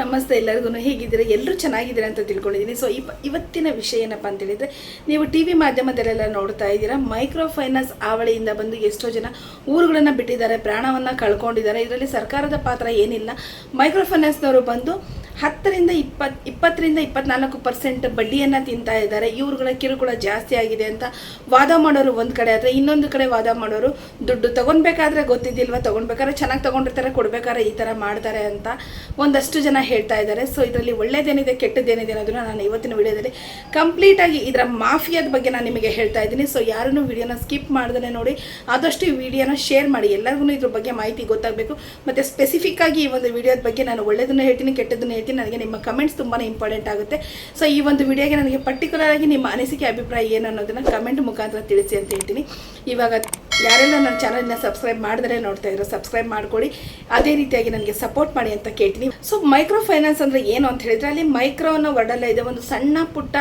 ನಮಸ್ತೆ ಎಲ್ಲರಿಗೂ ಹೇಗಿದ್ದೀರಾ? ಎಲ್ಲರೂ ಚೆನ್ನಾಗಿದ್ದೀರಾ ಅಂತ ತಿಳ್ಕೊಂಡಿದ್ದೀನಿ. ಸೊ ಇವ ಇವತ್ತಿನ ವಿಷಯ ಏನಪ್ಪ ಅಂತ ಹೇಳಿದ್ರೆ, ನೀವು ಟಿ ವಿ ಮಾಧ್ಯಮದಲ್ಲೆಲ್ಲ ನೋಡ್ತಾ ಇದ್ದೀರಾ ಮೈಕ್ರೋ ಫೈನಾನ್ಸ್ ಆವಳಿಯಿಂದ ಬಂದು ಎಷ್ಟೋ ಜನ ಊರುಗಳನ್ನು ಬಿಟ್ಟಿದ್ದಾರೆ, ಪ್ರಾಣವನ್ನು ಕಳ್ಕೊಂಡಿದ್ದಾರೆ. ಇದರಲ್ಲಿ ಸರ್ಕಾರದ ಪಾತ್ರ ಏನಿಲ್ಲ. ಮೈಕ್ರೋ ಫೈನಾನ್ಸ್ನವರು ಬಂದು ಹತ್ತರಿಂದ ಇಪ್ಪತ್ತು ಇಪ್ಪತ್ತರಿಂದ ಇಪ್ಪತ್ನಾಲ್ಕು ಪರ್ಸೆಂಟ್ ಬಡ್ಡಿಯನ್ನು ತಿಂತಾ ಇದ್ದಾರೆ. ಇವ್ರುಗಳ ಕಿರುಕುಳ ಜಾಸ್ತಿ ಆಗಿದೆ ಅಂತ ವಾದ ಮಾಡೋರು ಒಂದು ಕಡೆ ಆದರೆ ಇನ್ನೊಂದು ಕಡೆ ವಾದ ಮಾಡೋರು ದುಡ್ಡು ತಗೊಳ್ಬೇಕಾದ್ರೆ ಗೊತ್ತಿದ್ದಿಲ್ವಾ ತಗೊಳ್ಬೇಕಾದ್ರೆ ಚೆನ್ನಾಗಿ ತಗೊಂಡಿರ್ತಾರೆ, ಕೊಡ್ಬೇಕಾದ್ರೆ ಈ ಥರ ಮಾಡ್ತಾರೆ ಅಂತ ಒಂದಷ್ಟು ಜನ ಹೇಳ್ತಾ ಇದ್ದಾರೆ. ಸೊ ಇದರಲ್ಲಿ ಒಳ್ಳೇದೇನಿದೆ, ಕೆಟ್ಟದ್ದೇನಿದೆ ಅನ್ನೋದನ್ನ ನಾನು ಇವತ್ತಿನ ವಿಡಿಯೋದಲ್ಲಿ ಕಂಪ್ಲೀಟಾಗಿ ಇದರ ಮಾಫಿಯಾದ ಬಗ್ಗೆ ನಾನು ನಿಮಗೆ ಹೇಳ್ತಾ ಇದ್ದೀನಿ. ಸೊ ಯಾರನ್ನು ವಿಡಿಯೋನ ಸ್ಕಿಪ್ ಮಾಡ್ದೇ ನೋಡಿ, ಆದಷ್ಟು ಈ ವಿಡಿಯೋನ ಶೇರ್ ಮಾಡಿ. ಎಲ್ಲರಿಗೂ ಇದ್ರ ಬಗ್ಗೆ ಮಾಹಿತಿ ಗೊತ್ತಾಗಬೇಕು. ಮತ್ತು ಸ್ಪೆಸಿಫಿಕ್ ಆಗಿ ಈ ಒಂದು ವಿಡಿಯೋದ ಬಗ್ಗೆ ನಾನು ಒಳ್ಳೇದನ್ನು ಹೇಳ್ತೀನಿ ಕೆಟ್ಟದನ್ನು ಹೇಳ್ತೀನಿ. ನನಗೆ ನಿಮ್ಮ ಕಮೆಂಟ್ಸ್ ತುಂಬಾ ಇಂಪಾರ್ಟೆಂಟ್ ಆಗುತ್ತೆ. ಸೊ ಈ ಒಂದು ವಿಡಿಯೋಗೆ ನನಗೆ ಪರ್ಟಿಕ್ಯುಲರ್ ಆಗಿ ನಿಮ್ಮ ಅನಿಸಿಕೆ, ಅಭಿಪ್ರಾಯ ಏನು ಅನ್ನೋದನ್ನು ಕಮೆಂಟ್ ಮುಖಾಂತರ ತಿಳಿಸಿ ಅಂತ ಹೇಳ್ತೀನಿ. ಇವಾಗ ಯಾರೆಲ್ಲ ನನ್ನ ಚಾನಲ್ನ ಸಬ್ಸ್ಕ್ರೈಬ್ ಮಾಡಿದ್ರೆ ನೋಡ್ತಾ ಇದ್ರು ಸಬ್ಸ್ಕ್ರೈಬ್ ಮಾಡ್ಕೊಡಿ ಅದೇ ರೀತಿಯಾಗಿ ನನಗೆ ಸಪೋರ್ಟ್ ಮಾಡಿ ಅಂತ ಕೇಳ್ತೀನಿ. ಸೊ ಮೈಕ್ರೋ ಫೈನಾನ್ಸ್ ಅಂದರೆ ಏನು ಅಂತ ಹೇಳಿದ್ರೆ, ಅಲ್ಲಿ ಮೈಕ್ರೋ ಅನ್ನೋ ವರ್ಡಲ್ಲ ಇದೆ ಒಂದು ಸಣ್ಣ ಪುಟ್ಟ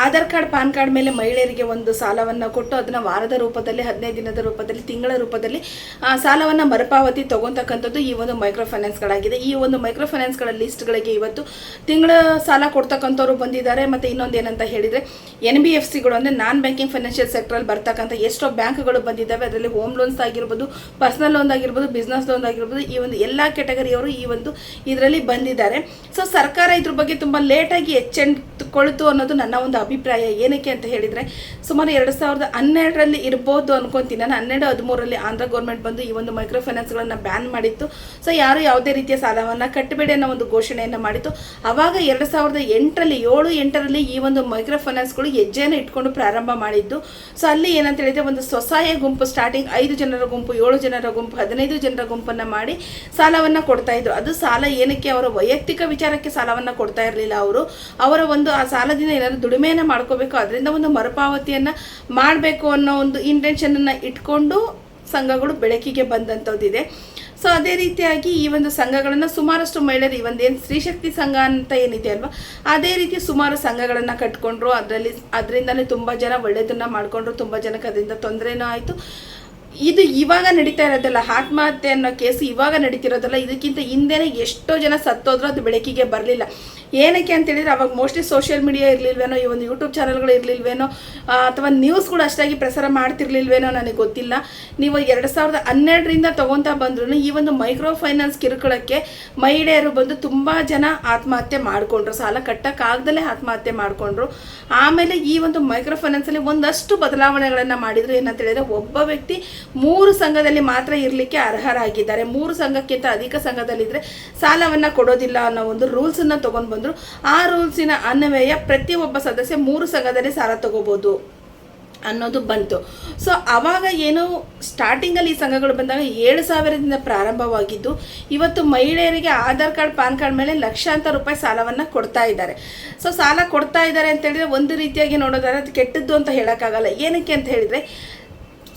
ಆಧಾರ್ ಕಾರ್ಡ್, ಪಾನ್ ಕಾರ್ಡ್ ಮೇಲೆ ಮಹಿಳೆಯರಿಗೆ ಒಂದು ಸಾಲವನ್ನು ಕೊಟ್ಟು ಅದನ್ನು ವಾರದ ರೂಪದಲ್ಲಿ, ಹದಿನೈದು ದಿನದ ರೂಪದಲ್ಲಿ, ತಿಂಗಳ ರೂಪದಲ್ಲಿ ಸಾಲವನ್ನು ಮರುಪಾವತಿ ತಗೊತಕ್ಕಂಥದ್ದು ಈ ಒಂದು ಮೈಕ್ರೋ ಫೈನಾನ್ಸ್ಗಳಾಗಿದೆ ಈ ಒಂದು ಮೈಕ್ರೋ ಫೈನಾನ್ಸ್ಗಳ ಲಿಸ್ಟ್ಗಳಿಗೆ ಇವತ್ತು ತಿಂಗಳ ಸಾಲ ಕೊಡ್ತಕ್ಕಂಥವ್ರು ಬಂದಿದ್ದಾರೆ. ಮತ್ತು ಇನ್ನೊಂದು ಏನಂತ ಹೇಳಿದರೆ, ಎನ್ ಬಿ ಎಫ್ ಸಿಗಳು ಅಂದರೆ ನಾನ್ ಬ್ಯಾಂಕಿಂಗ್ ಫೈನಾನ್ಷಿಯಲ್ ಸೆಕ್ಟ್ರಲ್ಲಿ ಬರ್ತಕ್ಕಂಥ ಎಷ್ಟೋ ಬ್ಯಾಂಕ್ಗಳು ಬಂದಿದ್ದಾವೆ. ಅದರಲ್ಲಿ ಹೋಮ್ ಲೋನ್ಸ್ ಆಗಿರ್ಬೋದು, ಪರ್ಸನಲ್ ಲೋನ್ ಆಗಿರ್ಬೋದು, ಬಿಸ್ನೆಸ್ ಲೋನ್ ಆಗಿರ್ಬೋದು, ಈ ಒಂದು ಎಲ್ಲ ಕೆಟಗರಿಯವರು ಈ ಒಂದು ಇದರಲ್ಲಿ ಬಂದಿದ್ದಾರೆ. ಸೊ ಸರ್ಕಾರ ಇದ್ರ ಬಗ್ಗೆ ತುಂಬ ಲೇಟಾಗಿ ಎಚ್ಚೆತ್ತುಕೊಳ್ತು ಅನ್ನೋದು ನನ್ನ ಒಂದು ಅಭಿಪ್ರಾಯ ಏನಕ್ಕೆ ಅಂತ ಹೇಳಿದರೆ, ಸುಮಾರು ಎರಡು ಸಾವಿರದ ಹನ್ನೆರಡರಲ್ಲಿ ಇರ್ಬೋದು ಅನ್ಕೊಂತೀನಿ. ನಾನು ಹನ್ನೆರಡು, ಹದಿಮೂರರಲ್ಲಿ ಆಂಧ್ರ ಗೌರ್ಮೆಂಟ್ ಬಂದು ಈ ಒಂದು ಮೈಕ್ರೋ ಫೈನಾನ್ಸ್ಗಳನ್ನು ಬ್ಯಾನ್ ಮಾಡಿತ್ತು. ಸೊ ಯಾರು ಯಾವುದೇ ರೀತಿಯ ಸಾಲವನ್ನು ಕಟ್ಟಬೇಡಿ ಅನ್ನೋ ಒಂದು ಘೋಷಣೆಯನ್ನು ಮಾಡಿತ್ತು. ಆವಾಗ ಎರಡು ಸಾವಿರದ ಎಂಟರಲ್ಲಿ, ಏಳು, ಎಂಟರಲ್ಲಿ ಈ ಒಂದು ಮೈಕ್ರೋ ಫೈನಾನ್ಸ್ಗಳು ಹೆಜ್ಜೆಯನ್ನು ಇಟ್ಕೊಂಡು ಪ್ರಾರಂಭ ಮಾಡಿದ್ದು. ಸೊ ಅಲ್ಲಿ ಏನಂತ ಹೇಳಿದ್ರೆ ಒಂದು ಸ್ವಸಹಾಯ ಗುಂಪು ಸ್ಟಾರ್ಟಿಂಗ್ ಐದು ಜನರ ಗುಂಪು, ಏಳು ಜನರ ಗುಂಪು, ಹದಿನೈದು ಜನರ ಗುಂಪನ್ನು ಮಾಡಿ ಸಾಲವನ್ನು ಕೊಡ್ತಾ ಇದ್ರು. ಅದು ಸಾಲ ಏನಕ್ಕೆ, ಅವರ ವೈಯಕ್ತಿಕ ವಿಚಾರಕ್ಕೆ ಸಾಲವನ್ನು ಕೊಡ್ತಾ ಇರಲಿಲ್ಲ ಅವರು. ಅವರ ಒಂದು ಆ ಸಾಲದಿಂದ ಏನಾದರೂ ದುಡಿಮೆಯನ್ನು ಮಾಡ್ಕೋಬೇಕು. ಅದರಿಂದ ಒಂದು ಮರುಪಾವತಿಯನ್ನು ಮಾಡಬೇಕು ಅನ್ನೋ ಒಂದು ಇಂಟೆನ್ಷನನ್ನು ಇಟ್ಕೊಂಡು ಸಂಘಗಳು ಬೆಳಕಿಗೆ ಬಂದಂಥದ್ದಿದೆ. ಸೊ ಅದೇ ರೀತಿಯಾಗಿ ಈ ಒಂದು ಸಂಘಗಳನ್ನು ಸುಮಾರಷ್ಟು ಮಹಿಳೆಯರು, ಈ ಒಂದು ಏನು ಸ್ತ್ರೀಶಕ್ತಿ ಸಂಘ ಅಂತ ಏನಿದೆ ಅಲ್ವಾ? ಅದೇ ರೀತಿ ಸುಮಾರು ಸಂಘಗಳನ್ನು ಕಟ್ಕೊಂಡ್ರು. ಅದರಲ್ಲಿ, ಅದರಿಂದಲೇ ತುಂಬ ಜನ ಒಳ್ಳೆಯದನ್ನು ಮಾಡಿಕೊಂಡ್ರು. ತುಂಬ ಜನಕ್ಕೆ ಅದರಿಂದ ತೊಂದರೆನೂ ಆಯಿತು. ಇದು ಇವಾಗ ನಡೀತಾ ಇರೋದಲ್ಲ ಆತ್ಮಹತ್ಯೆ ಅನ್ನೋ ಕೇಸು ಇವಾಗ ನಡೀತಿರೋದಲ್ಲ, ಇದಕ್ಕಿಂತ ಹಿಂದೆನೇ ಎಷ್ಟೋ ಜನ ಸತ್ತೋದ್ರು ಅದು ಬೆಳಕಿಗೆ ಬರಲಿಲ್ಲ. ಏನಕ್ಕೆ ಅಂತ ಹೇಳಿದ್ರೆ ಅವಾಗ ಮೋಸ್ಟ್ಲಿ ಸೋಷಿಯಲ್ ಮೀಡಿಯಾ ಇರಲಿಲ್ವೇನೋ, ಈ ಒಂದು ಯೂಟ್ಯೂಬ್ ಚಾನಲ್ಗಳು ಇರಲಿಲ್ವೇನೋ ಅಥವಾ ನ್ಯೂಸ್ಗಳು ಅಷ್ಟಾಗಿ ಪ್ರಸಾರ ಮಾಡ್ತಿರ್ಲಿಲ್ವೇನೋ ನನಗೆ ಗೊತ್ತಿಲ್ಲ. ನೀವು ಎರಡು ಸಾವಿರದ ಹನ್ನೆರಡರಿಂದ ತೊಗೊತಾ ಬಂದ್ರು ಈ ಒಂದು ಮೈಕ್ರೋ ಫೈನಾನ್ಸ್ ಕಿರುಕುಳಕ್ಕೆ ಮಹಿಳೆಯರು ಬಂದು ತುಂಬ ಜನ ಆತ್ಮಹತ್ಯೆ ಮಾಡಿಕೊಂಡ್ರು. ಸಾಲ ಕಟ್ಟಕ್ಕಾಗ್ದಲೇ ಆತ್ಮಹತ್ಯೆ ಮಾಡಿಕೊಂಡ್ರು. ಆಮೇಲೆ ಈ ಒಂದು ಮೈಕ್ರೋ ಫೈನಾನ್ಸಲ್ಲಿ ಒಂದಷ್ಟು ಬದಲಾವಣೆಗಳನ್ನು ಮಾಡಿದ್ರು. ಏನಂತ ಹೇಳಿದ್ರೆ ಒಬ್ಬ ವ್ಯಕ್ತಿ ಮೂರು ಸಂಘದಲ್ಲಿ ಮಾತ್ರ ಇರಲಿಕ್ಕೆ ಅರ್ಹರಾಗಿದ್ದಾರೆ. ಮೂರು ಸಂಘಕ್ಕಿಂತ ಅಧಿಕ ಸಂಘದಲ್ಲಿದ್ದರೆ ಸಾಲವನ್ನು ಕೊಡೋದಿಲ್ಲ ಅನ್ನೋ ಒಂದು ರೂಲ್ಸನ್ನು ತೊಗೊಂಡು ಬಂದರು. ಆ ರೂಲ್ಸಿನ ಅನ್ವಯ ಪ್ರತಿಯೊಬ್ಬ ಸದಸ್ಯ ಮೂರು ಸಂಘದಲ್ಲಿ ಸಾಲ ತಗೋಬೋದು ಅನ್ನೋದು ಬಂತು. ಸೊ ಅವಾಗ ಏನು ಸ್ಟಾರ್ಟಿಂಗಲ್ಲಿ ಈ ಸಂಘಗಳು ಬಂದಾಗ ಏಳು ಸಾವಿರದಿಂದ ಪ್ರಾರಂಭವಾಗಿದ್ದು, ಇವತ್ತು ಮಹಿಳೆಯರಿಗೆ ಆಧಾರ್ ಕಾರ್ಡ್, ಪಾನ್ ಕಾರ್ಡ್ ಮೇಲೆ ಲಕ್ಷಾಂತರ ರೂಪಾಯಿ ಸಾಲವನ್ನು ಕೊಡ್ತಾ ಇದ್ದಾರೆ. ಸೊ ಸಾಲ ಕೊಡ್ತಾ ಇದ್ದಾರೆ ಅಂತ ಹೇಳಿದ್ರೆ ಒಂದು ರೀತಿಯಾಗಿ ನೋಡೋದಾದ್ರೆ ಅದು ಕೆಟ್ಟದ್ದು ಅಂತ ಹೇಳೋಕ್ಕಾಗಲ್ಲ. ಏನಕ್ಕೆ ಅಂತ ಹೇಳಿದರೆ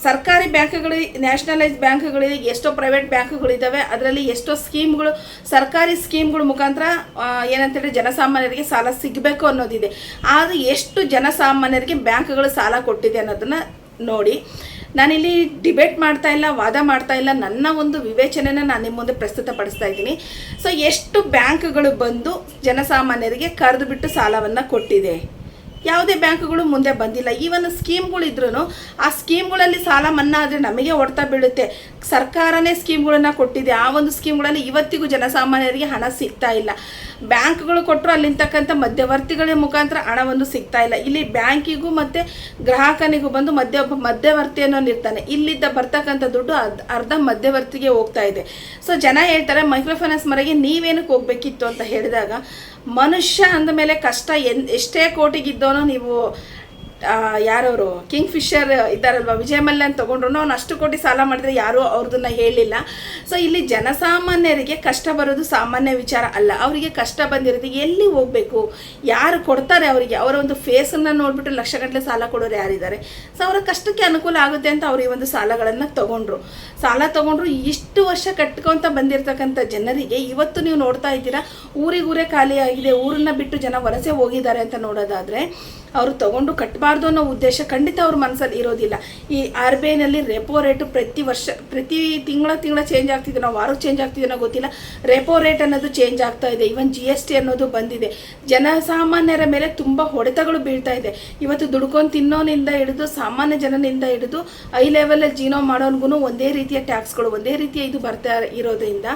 ಸರ್ಕಾರಿ ಬ್ಯಾಂಕ್ಗಳು, ನ್ಯಾಷನಲೈಸ್ಡ್ ಬ್ಯಾಂಕ್ಗಳು, ಎಷ್ಟೋ ಪ್ರೈವೇಟ್ ಬ್ಯಾಂಕ್ಗಳಿದ್ದಾವೆ ಅದರಲ್ಲಿ ಎಷ್ಟೋ ಸ್ಕೀಮ್ಗಳು, ಸರ್ಕಾರಿ ಸ್ಕೀಮ್ಗಳ ಮುಖಾಂತರ ಏನಂತೇಳಿ ಜನಸಾಮಾನ್ಯರಿಗೆ ಸಾಲ ಸಿಗಬೇಕು ಅನ್ನೋದಿದೆ. ಆದರೆ ಎಷ್ಟು ಜನಸಾಮಾನ್ಯರಿಗೆ ಬ್ಯಾಂಕ್ಗಳು ಸಾಲ ಕೊಟ್ಟಿದೆ ಅನ್ನೋದನ್ನು ನೋಡಿ, ನಾನಿಲ್ಲಿ ಡಿಬೇಟ್ ಮಾಡ್ತಾ ಇಲ್ಲ, ವಾದ ಮಾಡ್ತಾ ಇಲ್ಲ, ನನ್ನ ಒಂದು ವಿವೇಚನೆನ ನಾನು ನಿಮ್ಮ ಮುಂದೆ ಪ್ರಸ್ತುತಪಡಿಸ್ತಾ ಇದ್ದೀನಿ. ಸೊ ಎಷ್ಟು ಬ್ಯಾಂಕ್ಗಳು ಬಂದು ಜನಸಾಮಾನ್ಯರಿಗೆ ಕರೆದು ಬಿಟ್ಟು ಸಾಲವನ್ನು ಕೊಟ್ಟಿದೆ? ಯಾವುದೇ ಬ್ಯಾಂಕ್ಗಳು ಮುಂದೆ ಬಂದಿಲ್ಲ. ಈವನ್ ಸ್ಕೀಮ್ಗಳು ಇದ್ರೂ ಆ ಸ್ಕೀಮ್ಗಳಲ್ಲಿ ಸಾಲ ಮನ್ನಾ ಆದರೆ ನಮಗೆ ಹೊಡ್ತಾ ಬೀಳುತ್ತೆ. ಸರ್ಕಾರನೇ ಸ್ಕೀಮ್ಗಳನ್ನು ಕೊಟ್ಟಿದೆ. ಆ ಒಂದು ಸ್ಕೀಮ್ಗಳಲ್ಲಿ ಇವತ್ತಿಗೂ ಜನಸಾಮಾನ್ಯರಿಗೆ ಹಣ ಸಿಗ್ತಾ ಇಲ್ಲ. ಬ್ಯಾಂಕ್ಗಳು ಕೊಟ್ಟರು ಅಲ್ಲಿರ್ತಕ್ಕಂಥ ಮಧ್ಯವರ್ತಿಗಳ ಮುಖಾಂತರ ಹಣವನ್ನು ಸಿಗ್ತಾ ಇಲ್ಲ. ಇಲ್ಲಿ ಬ್ಯಾಂಕಿಗೂ ಮತ್ತು ಗ್ರಾಹಕನಿಗೂ ಬಂದು ಮಧ್ಯ ಮಧ್ಯವರ್ತಿಯನ್ನು ಮಧ್ಯವರ್ತಿ ಅನ್ನೋನು ಇಲ್ಲಿದ್ದ ಬರ್ತಕ್ಕಂಥ ದುಡ್ಡು ಅರ್ಧ ಮಧ್ಯವರ್ತಿಗೆ ಹೋಗ್ತಾ ಇದೆ. ಸೊ ಜನ ಹೇಳ್ತಾರೆ ಮೈಕ್ರೋ ಫೈನಾನ್ಸ್ ಮರೆಗೆ ನೀವೇನಕ್ಕೆ ಹೋಗ್ಬೇಕಿತ್ತು? ಅಂತ ಹೇಳಿದಾಗ, ಮನುಷ್ಯ ಅಂದ ಮೇಲೆ ಕಷ್ಟ ಎಷ್ಟೇ ಕೋಟಿಗಿದ್ದವನು ನೀವು ಆ, ಯಾರವರು? King Fisher ಇದ್ದಾರಲ್ವ? ವಿಜಯ ಮಲ್ಯನ್ ತೊಗೊಂಡ್ರು ಅವ್ನು ಅಷ್ಟು ಕೋಟಿ ಸಾಲ ಮಾಡಿದ್ರೆ ಯಾರೂ ಅವ್ರದನ್ನ ಹೇಳಿಲ್ಲ ಸೊ ಇಲ್ಲಿ ಜನಸಾಮಾನ್ಯರಿಗೆ ಕಷ್ಟ ಬರೋದು ಸಾಮಾನ್ಯ ವಿಚಾರ ಅಲ್ಲ. ಅವರಿಗೆ ಕಷ್ಟ ಬಂದಿರೋದು ಎಲ್ಲಿ ಹೋಗಬೇಕು? ಯಾರು ಕೊಡ್ತಾರೆ ಅವರಿಗೆ? ಅವರ ಒಂದು ಫೇಸನ್ನು ನೋಡಿಬಿಟ್ಟು ಲಕ್ಷಗಟ್ಟಲೆ ಸಾಲ ಕೊಡೋರು ಯಾರಿದ್ದಾರೆ? ಸೊ ಅವರ ಕಷ್ಟಕ್ಕೆ ಅನುಕೂಲ ಆಗುತ್ತೆ ಅಂತ ಅವರು ಈ ಒಂದು ಸಾಲಗಳನ್ನು ತಗೊಂಡ್ರು. ಸಾಲ ತಗೊಂಡ್ರು ಇಷ್ಟು ವರ್ಷ ಕಟ್ಕೊಂತ ಬಂದಿರತಕ್ಕಂಥ ಜನರಿಗೆ ಇವತ್ತು ನೀವು ನೋಡ್ತಾ ಇದ್ದೀರಾ, ಊರಿಗೂರೇ ಖಾಲಿಯಾಗಿದೆ ಊರನ್ನ ಬಿಟ್ಟು ಜನ ವಲಸೆ ಹೋಗಿದ್ದಾರೆ ಅಂತ ನೋಡೋದಾದರೆ ಅವರು ತಗೊಂಡು ಕಟ್ಟಬಾರ್ದು ಅನ್ನೋ ಉದ್ದೇಶ ಖಂಡಿತ ಅವ್ರ ಮನಸ್ಸಲ್ಲಿ ಇರೋದಿಲ್ಲ. ಈ ಆರ್ ಬಿ ಐನಲ್ಲಿ ರೆಪೋ ರೇಟ್ ಪ್ರತಿ ವರ್ಷ, ಪ್ರತಿ ತಿಂಗಳ ತಿಂಗಳ ಚೇಂಜ್ ಆಗ್ತಿದೆ, ನಾವು ವಾರಕ್ಕೆ ಚೇಂಜ್ ಆಗ್ತಿದೆನೋ ಗೊತ್ತಿಲ್ಲ. ರೆಪೋ ರೇಟ್ ಅನ್ನೋದು ಚೇಂಜ್ ಆಗ್ತಾ ಇದೆ. ಇವನ್ ಜಿ ಎಸ್ ಟಿ ಅನ್ನೋದು ಬಂದಿದೆ. ಜನಸಾಮಾನ್ಯರ ಮೇಲೆ ತುಂಬ ಹೊಡೆತಗಳು ಬೀಳ್ತಾ ಇದೆ. ಇವತ್ತು ದುಡ್ಕೊಂಡು ತಿನ್ನೋನಿಂದ ಹಿಡಿದು, ಸಾಮಾನ್ಯ ಜನನಿಂದ ಹಿಡಿದು ಐ ಲೆವೆಲಲ್ಲಿ ಜೀನೋ ಮಾಡೋನ್ಗೂ ಒಂದೇ ರೀತಿಯ ಟ್ಯಾಕ್ಸ್ಗಳು ಒಂದೇ ರೀತಿಯ ಇದು ಬರ್ತಾ ಇರೋದ್ರಿಂದ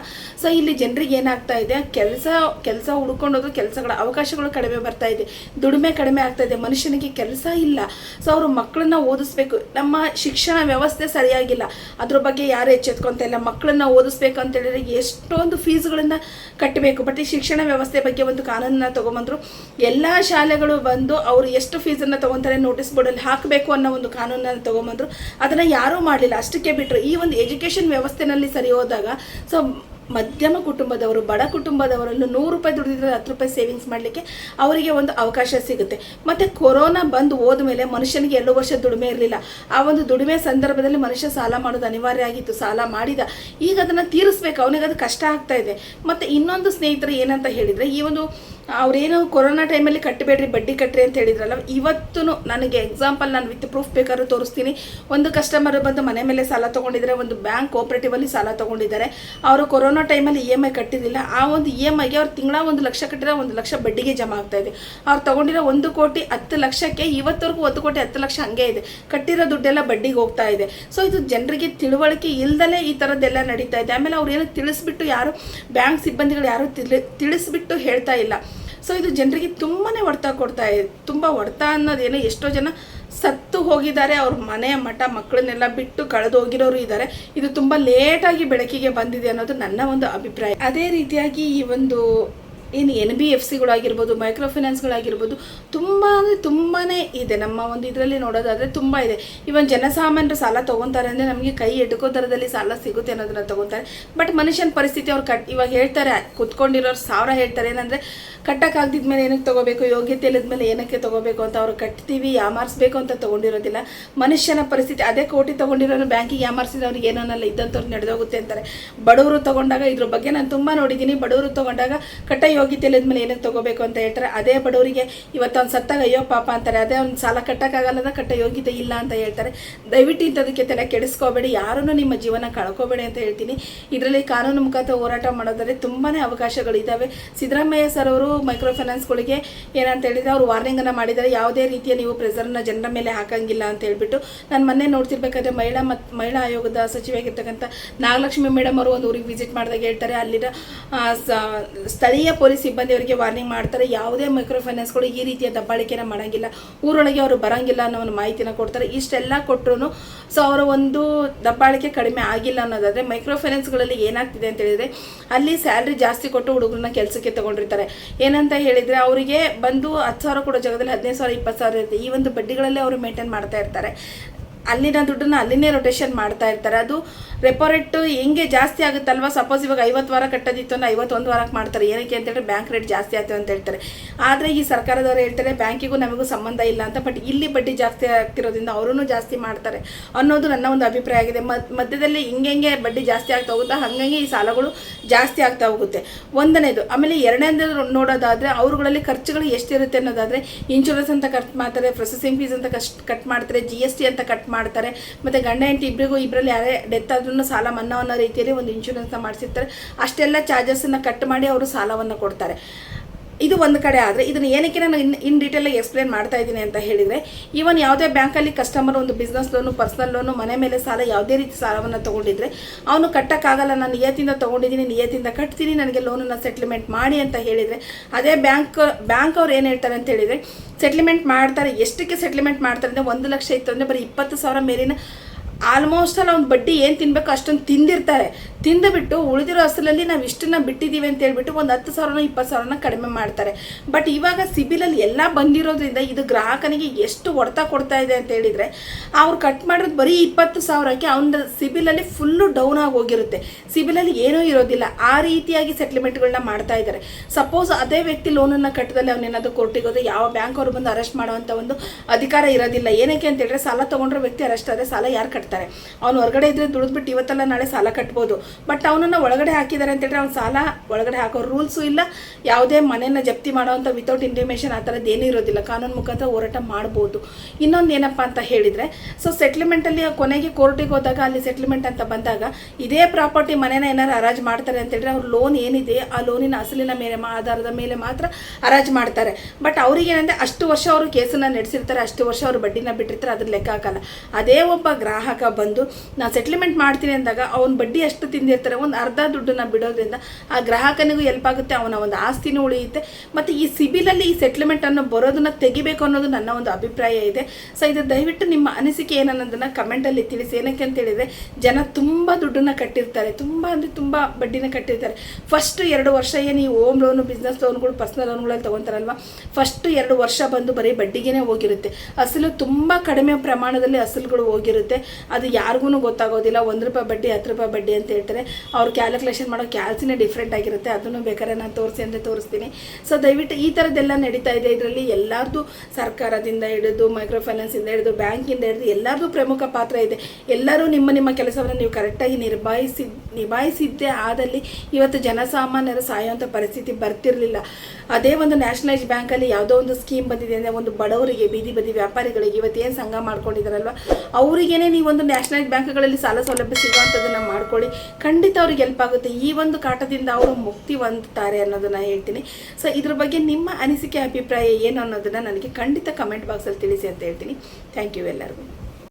ಸೊ ಇಲ್ಲಿ ಜನರಿಗೆ ಏನಾಗ್ತಾ ಇದೆ? ಕೆಲಸ ಕೆಲಸ ಹುಡ್ಕೊಂಡೋದು ಕೆಲಸಗಳ ಅವಕಾಶಗಳು ಕಡಿಮೆ ಬರ್ತಾ ಇದೆ. ದುಡಿಮೆ ಕಡಿಮೆ ಆಗ್ತಾ ಇದೆ. ಮನುಷ್ಯನಿಗೆ ಕೆಲಸ ಇಲ್ಲ. ಸೊ ಅವರು ಮಕ್ಕಳನ್ನ ಓದಿಸ್ಬೇಕು. ನಮ್ಮ ಶಿಕ್ಷಣ ವ್ಯವಸ್ಥೆ ಸರಿಯಾಗಿಲ್ಲ. ಅದ್ರ ಬಗ್ಗೆ ಯಾರು ಎಚ್ಚೆತ್ಕೊಂತ ಇಲ್ಲ. ಮಕ್ಕಳನ್ನ ಓದಿಸ್ಬೇಕು ಅಂತ ಹೇಳಿದ್ರೆ ಎಷ್ಟೊಂದು ಫೀಸ್ಗಳನ್ನ ಕಟ್ಟಬೇಕು ಬಟ್ ಈ ಶಿಕ್ಷಣ ವ್ಯವಸ್ಥೆ ಬಗ್ಗೆ ಒಂದು ಕಾನೂನನ್ನ ತಗೊಂಬಂದ್ರು. ಎಲ್ಲ ಶಾಲೆಗಳು ಬಂದು ಅವರು ಎಷ್ಟು ಫೀಸನ್ನು ತಗೊಂತಾರೆ ನೋಟಿಸ್ ಬೋರ್ಡಲ್ಲಿ ಹಾಕಬೇಕು ಅನ್ನೋ ಒಂದು ಕಾನೂನನ್ನು ತಗೊಂಬಂದ್ರು. ಅದನ್ನು ಯಾರೂ ಮಾಡಲಿಲ್ಲ. ಅಷ್ಟಕ್ಕೆ ಬಿಟ್ಟರು ಈ ಒಂದು ಎಜುಕೇಷನ್ ವ್ಯವಸ್ಥೆನಲ್ಲಿ ಸರಿ ಹೋದಾಗ ಸೊ ಮಧ್ಯಮ ಕುಟುಂಬದವರು, ಬಡ ಕುಟುಂಬದವರನ್ನು ನೂರು ರೂಪಾಯಿ ದುಡಿದ್ರೆ ಹತ್ತು ರೂಪಾಯಿ ಸೇವಿಂಗ್ಸ್ ಮಾಡಲಿಕ್ಕೆ ಅವರಿಗೆ ಒಂದು ಅವಕಾಶ ಸಿಗುತ್ತೆ. ಮತ್ತು ಕೊರೋನಾ ಬಂದು ಹೋದ್ಮೇಲೆ ಮನುಷ್ಯನಿಗೆ ಎರಡು ವರ್ಷ ದುಡಿಮೆ ಇರಲಿಲ್ಲ. ಆ ಒಂದು ದುಡಿಮೆ ಸಂದರ್ಭದಲ್ಲಿ ಮನುಷ್ಯ ಸಾಲ ಮಾಡೋದು ಅನಿವಾರ್ಯ ಆಗಿತ್ತು, ಸಾಲ ಮಾಡಿದ. ಈಗ ಅದನ್ನು ತೀರಿಸ್ಬೇಕು, ಅವನಿಗೆ ಅದು ಕಷ್ಟ ಆಗ್ತಾ ಇದೆ. ಮತ್ತು ಇನ್ನೊಂದು ಸ್ನೇಹಿತರು ಏನಂತ ಹೇಳಿದರೆ, ಈ ಒಂದು ಅವ್ರೇನು ಕೊರೋನಾ ಟೈಮಲ್ಲಿ ಕಟ್ಟಬೇಡ್ರಿ, ಬಡ್ಡಿ ಕಟ್ಟ್ರಿ ಅಂತ ಹೇಳಿದ್ರಲ್ಲ ಇವತ್ತು ನನಗೆ ಎಕ್ಸಾಂಪಲ್ ನಾನು ವಿತ್ ಪ್ರೂಫ್ ಬೇಕಾದ್ರೂ ತೋರಿಸ್ತೀನಿ. ಒಂದು ಕಸ್ಟಮರ್ ಬಂದು ಮನೆ ಮೇಲೆ ಸಾಲ ತೊಗೊಂಡಿದ್ದಾರೆ ಒಂದು ಬ್ಯಾಂಕ್ ಕೋಆಪರೇಟಿವಲ್ಲಿ ಸಾಲ ತೊಗೊಂಡಿದ್ದಾರೆ. ಅವರು ಕೊರೋನಾ ಟೈಮಲ್ಲಿ ಇ ಎಂ ಐ ಕಟ್ಟಿರಲಿಲ್ಲ. ಆ ಒಂದು ಇ ಎಂ ಐಗೆ ಅವ್ರು ತಿಂಗಳ ಒಂದು ಲಕ್ಷ ಕಟ್ಟಿದ್ರೆ ಒಂದು ಲಕ್ಷ ಬಡ್ಡಿಗೆ ಜಮಾ ಆಗ್ತಾ ಇದೆ. ಅವ್ರು ತೊಗೊಂಡಿರೋ ಒಂದು ಕೋಟಿ ಹತ್ತು ಲಕ್ಷಕ್ಕೆ ಇವತ್ತವರೆಗೂ ಒಂದು ಕೋಟಿ ಹತ್ತು ಲಕ್ಷ ಹಂಗೆ ಇದೆ. ಕಟ್ಟಿರೋ ದುಡ್ಡೆಲ್ಲ ಬಡ್ಡಿಗೆ ಹೋಗ್ತಾ ಇದೆ. ಸೊ ಇದು ಜನರಿಗೆ ತಿಳುವಳಿಕೆ ಇಲ್ದಲೇ ಈ ಥರದ್ದೆಲ್ಲ ನಡೀತಾ ಇದೆ. ಆಮೇಲೆ ಅವ್ರು ಏನೋ ತಿಳಿಸ್ಬಿಟ್ಟು ಯಾರು ಬ್ಯಾಂಕ್ ಸಿಬ್ಬಂದಿಗಳು ಯಾರು ತಿಳಿ, ತಿಳಿಸ್ಬಿಟ್ಟು ಹೇಳ್ತಾ ಇಲ್ಲ. ಸೊ ಇದು ಜನರಿಗೆ ತುಂಬಾ ಹೊಡೆತ ಕೊಡ್ತಾ ಇದೆ ತುಂಬ ಹೊಡೆತ ಅನ್ನೋದೇನು ಎಷ್ಟೋ ಜನ ಸತ್ತು ಹೋಗಿದ್ದಾರೆ. ಅವ್ರ ಮನೆ ಮಠ ಮಕ್ಕಳನ್ನೆಲ್ಲ ಬಿಟ್ಟು ಕಳೆದು ಹೋಗಿರೋರು ಇದ್ದಾರೆ. ಇದು ತುಂಬ ಲೇಟಾಗಿ ಬೆಳಕಿಗೆ ಬಂದಿದೆ ಅನ್ನೋದು ನನ್ನ ಒಂದು ಅಭಿಪ್ರಾಯ. ಅದೇ ರೀತಿಯಾಗಿ ಈ ಒಂದು ಏನು ಎನ್ ಬಿ ಎಫ್ ಸಿಗಳಾಗಿರ್ಬೋದು ಮೈಕ್ರೋ ಫೈನಾನ್ಸ್ಗಳಾಗಿರ್ಬೋದು ತುಂಬ ಅಂದರೆ ತುಂಬಾ ಇದೆ. ನಮ್ಮ ಒಂದು ಇದರಲ್ಲಿ ನೋಡೋದಾದರೆ ತುಂಬ ಇದೆ. ಇವನ್ ಜನಸಾಮಾನ್ಯರು ಸಾಲ ತೊಗೊತಾರೆ ಅಂದರೆ ನಮಗೆ ಕೈ ಎಟುಕೋ ದರದಲ್ಲಿ ಸಾಲ ಸಿಗುತ್ತೆ ಅನ್ನೋದನ್ನ ತೊಗೊತಾರೆ. ಬಟ್ ಮನುಷ್ಯನ ಪರಿಸ್ಥಿತಿ ಅವ್ರು ಕಟ್, ಇವಾಗ ಹೇಳ್ತಾರೆ, ಕುತ್ಕೊಂಡಿರೋರು ಸಾವಿರ ಹೇಳ್ತಾರೆ. ಏನಂದರೆ ಕಟ್ಟಕ್ಕಾಗ್ದಿದ್ಮೇಲೆ ಏನಕ್ಕೆ ತೊಗೋಬೇಕು? ಯೋಗ್ಯತೆ ಇಲ್ಲದ ಮೇಲೆ ಏನಕ್ಕೆ ತೊಗೋಬೇಕು ಅಂತ ಅವ್ರು ಕಟ್ತೀವಿ, ಯಾಮಾರಿಸ್ಬೇಕು ಅಂತ ತೊಗೊಂಡಿರೋದಿಲ್ಲ. ಮನುಷ್ಯನ ಪರಿಸ್ಥಿತಿ, ಅದೇ ಕೋಟಿ ತೊಗೊಂಡಿರೋರು ಬ್ಯಾಂಕಿಗೆ ಯಾಮಾರಿಸಿದವ್ರಿಗೆ ಏನನ್ನಲ್ಲ ಇದ್ದಂಥವ್ರು ನಡೆದೋಗುತ್ತೆ ಅಂತಾರೆ. ಬಡವರು ತೊಗೊಂಡಾಗ ಇದ್ರ ಬಗ್ಗೆ ನಾನು ತುಂಬ ನೋಡಿದ್ದೀನಿ. ಬಡವರು ತೊಗೊಂಡಾಗ ಕಟ್ಟ ಯೋಗ್ಯತೆ ಮೇಲೆ ಏನಕ್ಕೆ ತೊಗೋಬೇಕು ಅಂತ ಹೇಳ್ತಾರೆ. ಅದೇ ಬಡವರಿಗೆ ಇವತ್ತು ಅವ್ನು ಸತ್ತಾಗ ಅಯ್ಯೋ ಪಾಪ ಅಂತಾರೆ. ಅದೇ ಅವ್ನು ಸಾಲ ಕಟ್ಟಕ್ಕಾಗಲ್ಲದ ಕಟ್ಟ ಯೋಗ್ಯತೆ ಇಲ್ಲ ಅಂತ ಹೇಳ್ತಾರೆ. ದಯವಿಟ್ಟು ಇಂಥದಕ್ಕೆ ತಲೆ ಕೆಡಿಸ್ಕೋಬೇಡಿ. ಯಾರನ್ನು ನಿಮ್ಮ ಜೀವನ ಕಳ್ಕೋಬೇಡಿ ಅಂತ ಹೇಳ್ತೀನಿ. ಇದರಲ್ಲಿ ಕಾನೂನು ಮುಖಾಂತರ ಹೋರಾಟ ಮಾಡೋದಾದ್ರೆ ತುಂಬಾ ಅವಕಾಶಗಳಿದ್ದಾವೆ ಸಿದ್ದರಾಮಯ್ಯ ಸರ್ ಅವರು ಮೈಕ್ರೋ ಫೈನಾನ್ಸ್ಗಳಿಗೆ ಏನಂತ ಹೇಳಿದ್ರೆ ಅವರು ವಾರ್ನಿಂಗನ್ನು ಮಾಡಿದ್ದಾರೆ. ಯಾವುದೇ ರೀತಿಯ ನೀವು ಪ್ರೆಸರ್ನ ಜನರ ಮೇಲೆ ಹಾಕಂಗಿಲ್ಲ ಅಂತ ಹೇಳ್ಬಿಟ್ಟು ನಾನು ಮೊನ್ನೆ ನೋಡ್ತಿರ್ಬೇಕಾದ್ರೆ ಮಹಿಳಾ ಮತ್ತು ಮಹಿಳಾ ಆಯೋಗದ ಸಚಿವಾಗಿರ್ತಕ್ಕಂಥ ನಾಗಲಕ್ಷ್ಮಿ ಮೇಡಮ್ ಅವರು ಒಂದು ಊರಿಗೆ ವಿಸಿಟ್ ಮಾಡಿದಾಗ ಹೇಳ್ತಾರೆ. ಅಲ್ಲಿನ ಸ್ಥಳೀಯ ಸ್ಥಳೀಯ ಸಿಬ್ಬಂದಿ ಅವರಿಗೆ ವಾರ್ನಿಂಗ್ ಮಾಡ್ತಾರೆ. ಯಾವುದೇ ಮೈಕ್ರೋ ಫೈನಾನ್ಸ್ಗಳು ಈ ರೀತಿಯ ದಬ್ಬಾಳಿಕೆನ ಮಾಡಂಗಿಲ್ಲ. ಊರೊಳಗೆ ಅವರು ಬರಂಗಿಲ್ಲ ಅನ್ನೋ ಒಂದು ಮಾಹಿತಿನ ಕೊಡ್ತಾರೆ. ಇಷ್ಟೆಲ್ಲ ಕೊಟ್ಟರು ಸೊ ಅವರ ಒಂದು ದಬ್ಬಾಳಿಕೆ ಕಡಿಮೆ ಆಗಿಲ್ಲ ಅನ್ನೋದಾದ್ರೆ ಮೈಕ್ರೋ ಫೈನಾನ್ಸ್ಗಳಲ್ಲಿ ಏನಾಗ್ತಿದೆ ಅಂತ ಹೇಳಿದ್ರೆ ಅಲ್ಲಿ ಸ್ಯಾಲ್ರಿ ಜಾಸ್ತಿ ಕೊಟ್ಟು ಹುಡುಗರನ್ನ ಕೆಲಸಕ್ಕೆ ತಗೊಂಡಿರ್ತಾರೆ. ಏನಂತ ಹೇಳಿದ್ರೆ ಅವರಿಗೆ ಬಂದು ಹತ್ತು ಸಾವಿರ ಕೊಡೋ ಜಾಗದಲ್ಲಿ ಹದಿನೈದು ಸಾವಿರ, ಇಪ್ಪತ್ತು ಸಾವಿರ ಇರುತ್ತೆ. ಈ ಒಂದು ಬಡ್ಡಿಗಳಲ್ಲೇ ಅವರು ಮೇಂಟೈನ್ ಮಾಡ್ತಾ ಇರ್ತಾರೆ. ಅಲ್ಲಿನ ದುಡ್ಡನ್ನ ಅಲ್ಲಿನೇ ರೊಟೇಷನ್ ಮಾಡ್ತಾ ಇರ್ತಾರೆ. ಅದು ರೆಪೋ ರೇಟ್ ಹೆಂಗೆ ಜಾಸ್ತಿ ಆಗುತ್ತಲ್ವಾ? ಸಪೋಸ್ ಇವಾಗ ಐವತ್ತು ವಾರ ಕಟ್ಟೋದಿತ್ತು ಅಂದ್ರೆ ಐವತ್ತೊಂದು ವಾರಕ್ಕೆ ಮಾಡ್ತಾರೆ. ಏನಕ್ಕೆ ಅಂತ ಹೇಳಿದ್ರೆ ಬ್ಯಾಂಕ್ ರೇಟ್ ಜಾಸ್ತಿ ಆಯ್ತು ಅಂತ ಹೇಳ್ತಾರೆ. ಆದರೆ ಈ ಸರ್ಕಾರದವರು ಹೇಳ್ತಾರೆ, ಬ್ಯಾಂಕಿಗೂ ನಮಗೂ ಸಂಬಂಧ ಇಲ್ಲ ಅಂತ. ಬಟ್ ಇಲ್ಲಿ ಬಡ್ಡಿ ಜಾಸ್ತಿ ಆಗ್ತಿರೋದ್ರಿಂದ ಅವರೂ ಜಾಸ್ತಿ ಮಾಡ್ತಾರೆ ಅನ್ನೋದು ನನ್ನ ಒಂದು ಅಭಿಪ್ರಾಯ ಆಗಿದೆ. ಮಧ್ಯದಲ್ಲಿ ಹಿಂಗೆ ಹೆಂಗೆ ಬಡ್ಡಿ ಜಾಸ್ತಿ ಆಗ್ತಾ ಹೋಗುತ್ತಾ. ಹಂಗಂಗೆ ಈ ಸಾಲಗಳು ಜಾಸ್ತಿ ಆಗ್ತಾ ಹೋಗುತ್ತೆ. ಒಂದನೇದು, ಆಮೇಲೆ ಎರಡನೇದು ನೋಡೋದಾದ್ರೆ ಅವರುಗಳಲ್ಲಿ ಖರ್ಚುಗಳು ಎಷ್ಟಿರುತ್ತೆ ಅನ್ನೋದಾದ್ರೆ ಇನ್ಶೂರೆನ್ಸ್ ಅಂತ ಕಟ್ ಮಾಡ್ತಾರೆ ಪ್ರೊಸೆಸಿಂಗ್ ಫೀಸ್ ಅಂತ ಕಟ್ ಮಾಡ್ತಾರೆ ಜಿ ಎಸ್ ಟಿ ಅಂತ ಕಟ್ ಮಾಡ್ತಾರೆ ಮತ್ತೆ ಗಂಡ ಹೆಂಡತಿ ಇಬ್ಬರಿಗೂ ಇಬ್ಬರಲ್ಲಿ ಯಾರೇ ಡೆತ್ ಆದ್ರೂ ಸಾಲ ಮನ್ನಾ ಅನ್ನೋ ರೀತಿಯಲ್ಲಿ ಒಂದು ಇನ್ಶೂರೆನ್ಸ್ನ ಮಾಡಿಸಿರ್ತಾರೆ. ಅಷ್ಟೆಲ್ಲ ಚಾರ್ಜಸ್ಸನ್ನು ಕಟ್ ಮಾಡಿ ಅವರು ಸಾಲವನ್ನು ಕೊಡ್ತಾರೆ. ಇದು ಒಂದು ಕಡೆ ಆದರೆ ಇದನ್ನು ಏನಕ್ಕೆ ನಾನು ಇನ್ ಇನ್ ಡೀಟೇಲಾಗಿ ಎಕ್ಸ್ಪ್ಲೇನ್ ಮಾಡ್ತಾ ಇದ್ದೀನಿ ಅಂತ ಹೇಳಿದರೆ ಈವನ್ ಯಾವುದೇ ಬ್ಯಾಂಕಲ್ಲಿ ಕಸ್ಟಮರ್ ಒಂದು ಬಿಸ್ನೆಸ್ ಲೋನು ಪರ್ಸ್ನಲ್ ಲೋನು ಮನೆ ಮೇಲೆ ಸಾಲ ಯಾವುದೇ ರೀತಿ ಸಾಲವನ್ನು ತೊಗೊಂಡಿದ್ರೆ, ಅವನು ಕಟ್ಟೋಕ್ಕಾಗಲ್ಲ, ನಾನು ನಿಯತಿಂದ ತೊಗೊಂಡಿದ್ದೀನಿ ನಿಯತಿಂದ ಕಟ್ತೀನಿ, ನನಗೆ ಲೋನನ್ನು ಸೆಟ್ಲ್ಮೆಂಟ್ ಮಾಡಿ ಅಂತ ಹೇಳಿದರೆ, ಅದೇ ಬ್ಯಾಂಕ್ ಬ್ಯಾಂಕ್ ಅವ್ರು ಏನು ಹೇಳ್ತಾರೆ ಅಂತ ಹೇಳಿದರೆ ಸೆಟ್ಲ್ಮೆಂಟ್ ಮಾಡ್ತಾರೆ, ಎಷ್ಟಕ್ಕೆ ಸೆಟ್ಲ್ಮೆಂಟ್ ಮಾಡ್ತಾರೆ ಅಂದರೆ, ಒಂದು ಲಕ್ಷ ಇತ್ತು ಅಂದರೆ ಬರೀ ಇಪ್ಪತ್ತು ಸಾವಿರ ಮೇಲಿನ ಆಲ್ಮೋಸ್ಟ್ ಅಲ್ಲಿ ಅವ್ನು ಬಡ್ಡಿ ಏನು ತಿನ್ಬೇಕು ಅಷ್ಟೊಂದು ತಿಂದಿರ್ತಾರೆ. ತಿಂದುಬಿಟ್ಟು ಉಳಿದಿರೋ ಅಸಲಲ್ಲಿ ನಾವು ಇಷ್ಟನ್ನ ಬಿಟ್ಟಿದ್ದೀವಿ ಅಂತ ಹೇಳ್ಬಿಟ್ಟು ಒಂದು ಹತ್ತು ಸಾವಿರನ ಇಪ್ಪತ್ತು ಸಾವಿರನ ಕಡಿಮೆ ಮಾಡ್ತಾರೆ. ಬಟ್ ಇವಾಗ ಸಿಬಿಲಲ್ಲಿ ಎಲ್ಲ ಬಂದಿರೋದ್ರಿಂದ ಇದು ಗ್ರಾಹಕನಿಗೆ ಎಷ್ಟು ಹೊಡೆತ ಕೊಡ್ತಾ ಇದೆ ಅಂತ ಹೇಳಿದರೆ, ಅವ್ರು ಕಟ್ ಮಾಡಿರೋದು ಬರೀ ಇಪ್ಪತ್ತು ಸಾವಿರಕ್ಕೆ ಅವನ ಸಿಬಿಲಲ್ಲಿ ಫುಲ್ಲು ಡೌನ್ ಆಗಿ ಹೋಗಿರುತ್ತೆ. ಸಿಬಿಲಲ್ಲಿ ಏನೂ ಇರೋದಿಲ್ಲ. ಆ ರೀತಿಯಾಗಿ ಸೆಟ್ಲ್ಮೆಂಟ್ಗಳನ್ನ ಮಾಡ್ತಾ ಇದ್ದಾರೆ ಸಪೋಸ್ ಅದೇ ವ್ಯಕ್ತಿ ಲೋನನ್ನು ಕಟ್ಟದಲ್ಲಿ ಅವನೇನಾದರೂ ಕೋರ್ಟಿಗೆ ಯಾವ ಬ್ಯಾಂಕ್ ಅವರು ಬಂದು ಅರೆಸ್ಟ್ ಮಾಡುವಂಥ ಒಂದು ಅಧಿಕಾರ ಇರೋದಿಲ್ಲ. ಏನಕ್ಕೆ ಅಂತ ಹೇಳಿದ್ರೆ ಸಾಲ ತೊಗೊಂಡ್ರೆ ವ್ಯಕ್ತಿ ಅರೆಸ್ಟ್ ಆದರೆ ಸಾಲ ಯಾರು ಕಟ್ತಾರೆ? ಇರ್ತಾರೆ. ಅವ್ನು ಹೊರಗಡೆ ಇದ್ರೆ ದುಡಿದ್ಬಿಟ್ಟು ಇವತ್ತೆಲ್ಲ ನಾಳೆ ಸಾಲ ಕಟ್ಬೋದು. ಬಟ್ ಅವನನ್ನ ಒಳಗಡೆ ಹಾಕಿದ್ದಾರೆ ಅಂತ ಹೇಳಿದ್ರೆ ಅವ್ನು ಸಾಲ ಒಳಗಡೆ ಹಾಕೋ ರೂಲ್ಸು ಇಲ್ಲ. ಯಾವುದೇ ಮನೆಯನ್ನ ಜಪ್ತಿ ಮಾಡೋವಂಥ ವಿತೌಟ್ ಇಂಟಿಮೇಷನ್ ಆ ಥರದ್ದು ಏನೂ ಇರೋದಿಲ್ಲ. ಕಾನೂನು ಮುಖಾಂತರ ಹೋರಾಟ ಮಾಡ್ಬೋದು. ಇನ್ನೊಂದು ಏನಪ್ಪ ಅಂತ ಹೇಳಿದರೆ ಸೊ ಸೆಟ್ಲ್ಮೆಂಟಲ್ಲಿ ಕೊನೆಗೆ ಕೋರ್ಟಿಗೆ ಹೋದಾಗ, ಅಲ್ಲಿ ಸೆಟ್ಲ್ಮೆಂಟ್ ಅಂತ ಬಂದಾಗ, ಇದೇ ಪ್ರಾಪರ್ಟಿ ಮನೆನ ಏನಾರು ಅರಾಜ್ ಮಾಡ್ತಾರೆ ಅಂತ ಹೇಳಿದ್ರೆ ಅವ್ರ ಲೋನ್ ಏನಿದೆ, ಆ ಲೋನಿನ ಅಸಲಿನ ಮೇಲೆ ಆಧಾರದ ಮೇಲೆ ಮಾತ್ರ ಅರಾಜ್ ಮಾಡ್ತಾರೆ. ಬಟ್ ಅವ್ರಿಗೆ ಏನಂದ್ರೆ ಅಷ್ಟು ವರ್ಷ ಅವರು ಕೇಸನ್ನ ನಡೆಸಿರ್ತಾರೆ, ಅಷ್ಟು ವರ್ಷ ಅವರು ಬಡ್ಡಿನ ಬಿಟ್ಟಿರ್ತಾರೆ, ಅದ್ರ ಲೆಕ್ಕ ಹಾಕಲ್ಲ. ಅದೇ ಒಬ್ಬ ಗ್ರಾಹಕ ಬಂದು ನಾ ಸೆಟ್ಲ್ಮೆಂಟ್ ಮಾಡ್ತೀನಿ ಅಂದಾಗ ಅವ್ನು ಬಡ್ಡಿ ಅಷ್ಟು ತಿಂದಿರ್ತಾರೆ, ಒಂದು ಅರ್ಧ ದುಡ್ಡನ್ನ ಬಿಡೋದ್ರಿಂದ ಆ ಗ್ರಾಹಕನಿಗೂ ಹೆಲ್ಪ್ ಆಗುತ್ತೆ, ಅವನ ಒಂದು ಆಸ್ತಿನೂ ಉಳಿಯುತ್ತೆ. ಮತ್ತು ಈ ಸಿಬಿಲಲ್ಲಿ ಈ ಸೆಟ್ಲ್ಮೆಂಟ್ ಅನ್ನು ಬರೋದನ್ನ ತೆಗಿಬೇಕು ಅನ್ನೋದು ನನ್ನ ಒಂದು ಅಭಿಪ್ರಾಯ ಇದೆ. ಸೊ ಇದು ದಯವಿಟ್ಟು ನಿಮ್ಮ ಅನಿಸಿಕೆ ಏನನ್ನೋದನ್ನ ಕಮೆಂಟಲ್ಲಿ ತಿಳಿಸಿ. ಏನಕ್ಕೆ ಅಂತ ಹೇಳಿದ್ರೆ, ಜನ ತುಂಬ ದುಡ್ಡನ್ನ ಕಟ್ಟಿರ್ತಾರೆ. ತುಂಬ ಅಂದರೆ ತುಂಬ ಬಡ್ಡಿನ ಕಟ್ಟಿರ್ತಾರೆ. ಫಸ್ಟ್ ಎರಡು ವರ್ಷ ಏನು ಈ ಓಮ್ ಲೋನು ಬಿಸ್ನೆಸ್ ಲೋನ್ಗಳು ಪರ್ಸನಲ್ ಲೋನ್ಗಳಲ್ಲಿ ತೊಗೊತಾರಲ್ವ? ಫಸ್ಟ್ ಎರಡು ವರ್ಷ ಬಂದು ಬರೀ ಬಡ್ಡಿಗೇನೆ ಹೋಗಿರುತ್ತೆ. ಅಸಲು ತುಂಬ ಕಡಿಮೆ ಪ್ರಮಾಣದಲ್ಲಿ ಅಸಲುಗಳು ಹೋಗಿರುತ್ತೆ. ಅದು ಯಾರಿಗೂ ಗೊತ್ತಾಗೋದಿಲ್ಲ, ಒಂದು ರೂಪಾಯಿ ಬಡ್ಡಿ, ಹತ್ತು ರೂಪಾಯಿ ಬಡ್ಡಿ ಅಂತ ಹೇಳ್ತಾರೆ. ಅವ್ರು ಕ್ಯಾಲ್ಕುಲೇಷನ್ ಮಾಡೋ ಕ್ಯಾಲ್ಸಿನೇ ಡಿಫ್ರೆಂಟ್ ಆಗಿರುತ್ತೆ, ಅದನ್ನು ಬೇಕಾದ್ರೆ ನಾನು ತೋರಿಸಿ ಅಂದರೆ ತೋರಿಸ್ತೀನಿ. ಸೊ ದಯವಿಟ್ಟು ಈ ಥರದ್ದೆಲ್ಲ ನಡೀತಾ ಇದೆ, ಇದರಲ್ಲಿ ಎಲ್ಲರದು ಸರ್ಕಾರದಿಂದ ಹಿಡಿದು ಮೈಕ್ರೋ ಫೈನಾನ್ಸಿಂದ ಹಿಡಿದು ಬ್ಯಾಂಕಿಂದ ಹಿಡಿದು ಎಲ್ಲರದು ಪ್ರಮುಖ ಪಾತ್ರ ಇದೆ. ಎಲ್ಲರೂ ನಿಮ್ಮ ನಿಮ್ಮ ಕೆಲಸವನ್ನು ನೀವು ಕರೆಕ್ಟಾಗಿ ನಿರ್ಭಾಯಿಸಿ ನಿಭಾಯಿಸಿದ್ದೇ ಆದಲ್ಲಿ ಇವತ್ತು ಜನಸಾಮಾನ್ಯರು ಸಾಯುವಂಥ ಪರಿಸ್ಥಿತಿ ಬರ್ತಿರಲಿಲ್ಲ. ಅದೇ ಒಂದು ನ್ಯಾಷನಲೈಸ್ ಬ್ಯಾಂಕಲ್ಲಿ ಯಾವುದೋ ಒಂದು ಸ್ಕೀಮ್ ಬಂದಿದೆ ಅಂದರೆ ಒಂದು ಬಡವರಿಗೆ, ಬೀದಿ ಬದಿ ವ್ಯಾಪಾರಿಗಳಿಗೆ ಇವತ್ತೇನು ಸಂಘ ಮಾಡ್ಕೊಂಡಿದ್ದಾರಲ್ವ ಅವರಿಗೇನೆ ನೀವೊಂದು ನ್ಯಾಷನಲೈಸ್ ಬ್ಯಾಂಕ್ಗಳಲ್ಲಿ ಸಾಲ ಸೌಲಭ್ಯ ಸಿಗುವಂಥದ್ದನ್ನ ಮಾಡ್ಕೊಳ್ಳಿ. ಖಂಡಿತ ಅವ್ರಿಗೆ ಹೆಲ್ಪ್ ಆಗುತ್ತೆ. ಈ ಒಂದು ಕಾಟದಿಂದ ಅವರು ಮುಕ್ತಿ ಹೊಂದುತ್ತಾರೆ ಅನ್ನೋದನ್ನ ಹೇಳ್ತೀನಿ. ಸೊ ಇದ್ರ ಬಗ್ಗೆ ನಿಮ್ಮ ಅನಿಸಿಕೆ, ಅಭಿಪ್ರಾಯ ಏನು ಅನ್ನೋದನ್ನು ನನಗೆ ಖಂಡಿತ ಕಮೆಂಟ್ ಬಾಕ್ಸಲ್ಲಿ ತಿಳಿಸಿ ಅಂತ ಹೇಳ್ತೀನಿ. ಥ್ಯಾಂಕ್ ಯು ಎಲ್ಲರಿಗೂ.